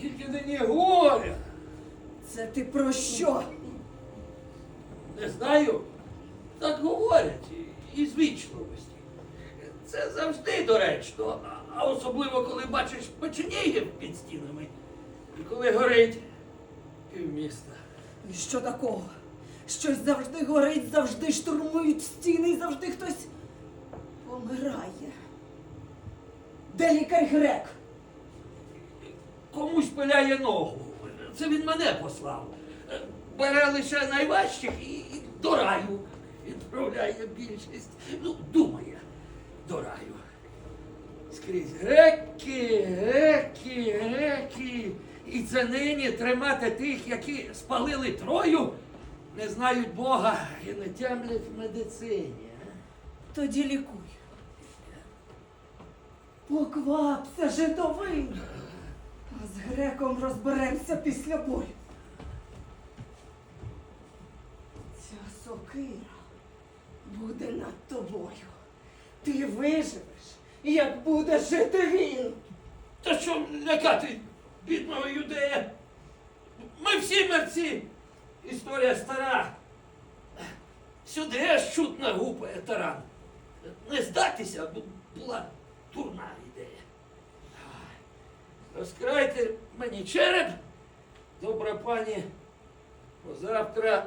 Скільки нині горя. Це ти про що? Не знаю. Так говорять і- із вічливості. Це завжди доречно, а- а особливо коли бачиш печенігів під стінами. І коли горить півміста. І що такого? Щось завжди горить, завжди штурмують стіни, і завжди хтось помирає. Де лікар грек? Комусь пиляє ногу. Це він мене послав. Бере лише найважчих і, і до раю відправляє більшість. Ну, думає, до раю. Скрізь греки, греки, греки. І це нині тримати тих, які спалили трою, не знають Бога і не тямлять в медицині. Тоді лікуй. Поквапся, житовий. З греком розберемося після бою. Ця сокира буде над тобою. Ти виживеш, як буде жити він. Та що лякати бідного юдея? Ми всі мерці. Історія стара. Сюди аж чутно гупає таран. Не здатися бу- була дурна ідея. Розкрайте мені череп, добра пані, бо завтра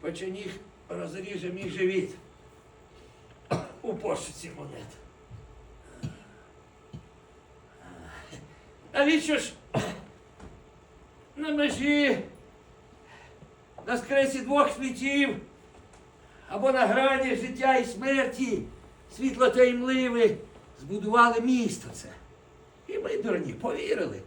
печеніг розріже мій живіт у пошуці монет. Навіщо ж на межі, на скресі двох світів, або на грані життя і смерті, світло таємливе, збудували місто це. І ми, дурні, повірили.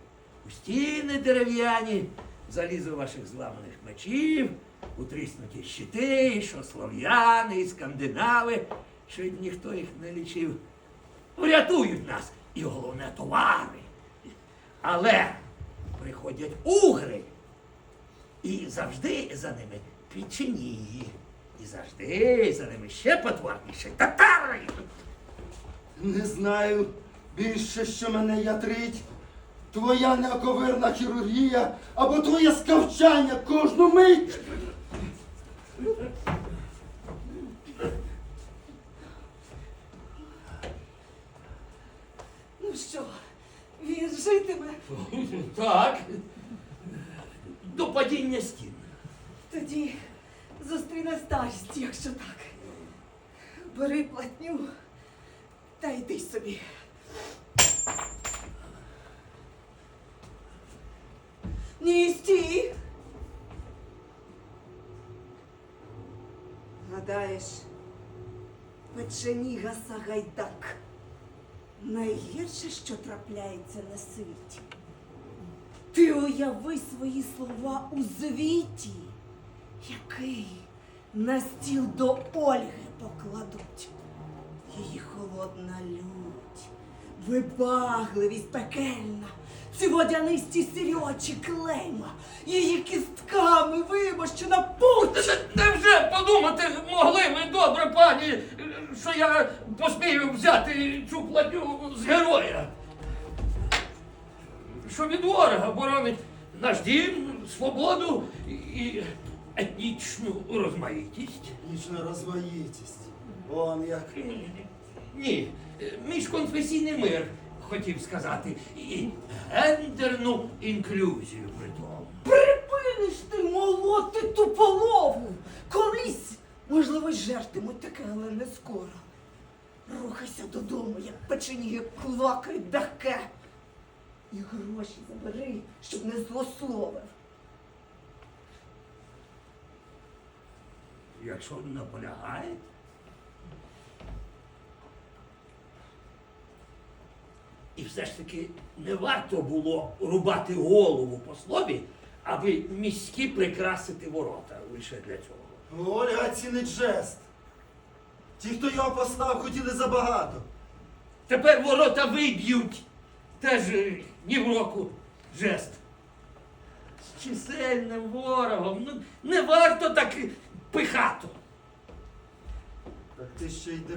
У стіни дерев'яні, залізо ваших зламаних мечів, у тріснуті щити, що слов'яни і скандинави, що ніхто їх не лічив, врятують нас. І головне товари. Але приходять угри. І завжди за ними печенії. І завжди за ними ще потворніші татари. Не знаю більше, що мене ятрить. Твоя неоковирна хірургія або твоє скавчання кожну мить. Ну що, він житиме? Так. До падіння стін. Тоді зустріне старість, якщо так. Бери платню та йди собі. Ні, стій. Гадаєш, печеніга Сагайдак найгірше, що трапляється на світі. Ти уяви свої слова у звіті, який на стіл до Ольги покладуть. Її холодна лють, вибагливість пекельна, ці водянисті сірі очі клейма, її кістками вимощена путь. Невже подумати могли ми, добре пані, що я посмію взяти цю платню з героя? Що від ворога боронить наш дім, свободу і етнічну розмаїтість? Нічна розмаїтість. Он як. Ні, міжконфесійний мир, хотів сказати, і гендерну інклюзію при тому. Припиниш ти молоти туполову. Колись, можливо, жертимуть таке, але не скоро. Рухайся додому, як печені кулакають дахке. І гроші забери, щоб не злословив. Якщо наполягає. І все ж таки не варто було рубати голову послові, аби міські прикрасити ворота лише для цього. Ольга цінить жест. Ті, хто його послав, хотіли забагато. Тепер ворота виб'ють. Теж е, ні в року жест. З чисельним ворогом. Ну, не варто так пихато. Так ти ще й